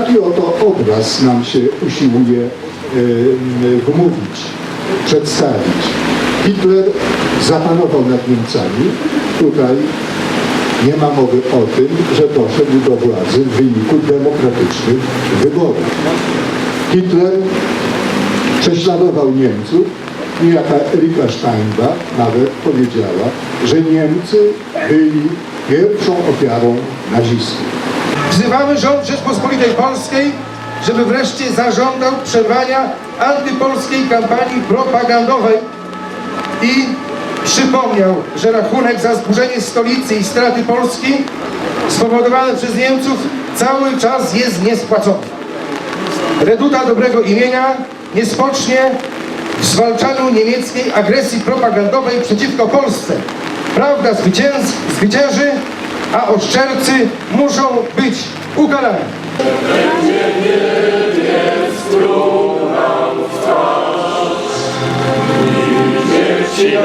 Taki oto obraz nam się usiłuje e, wmówić, przedstawić. Hitler zapanował nad Niemcami. Tutaj nie ma mowy o tym, że doszedł do władzy w wyniku demokratycznych wyborów. Hitler prześladował Niemców i jaka Erika Steinbach nawet powiedziała, że Niemcy byli pierwszą ofiarą nazistów. Wzywamy rząd Rzeczpospolitej Polskiej, żeby wreszcie zażądał przerwania antypolskiej kampanii propagandowej i przypomniał, że rachunek za zburzenie stolicy i straty Polski spowodowane przez Niemców cały czas jest niespłacony. Reduta dobrego imienia nie spocznie w zwalczaniu niemieckiej agresji propagandowej przeciwko Polsce. Prawda zwycięz, zwycięży, a oszczercy muszą być ukarani. Ci